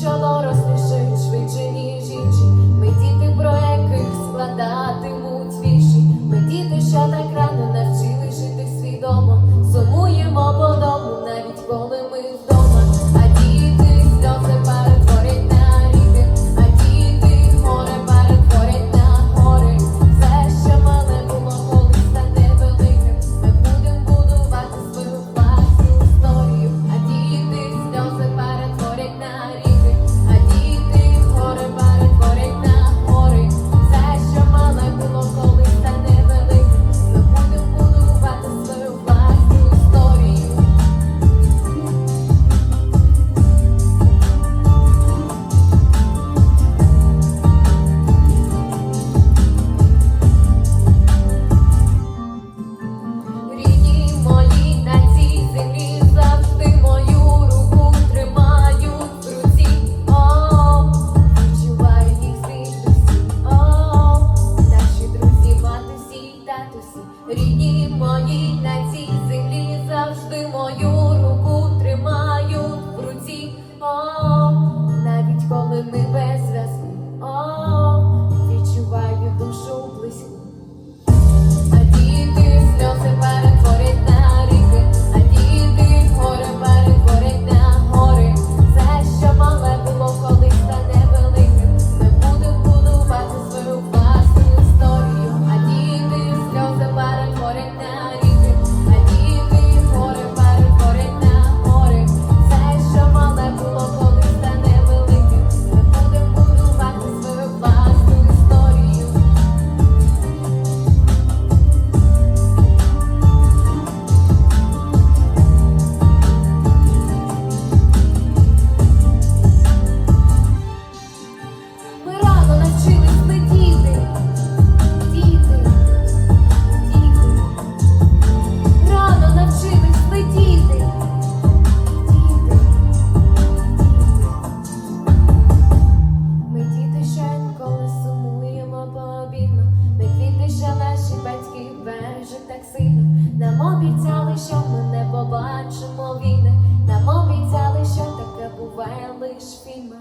що доросліше. рідні мої. так сильно, нам обіцяли, що ми не побачимо війни, нам обіцяли, що таке буває лиш фільмах.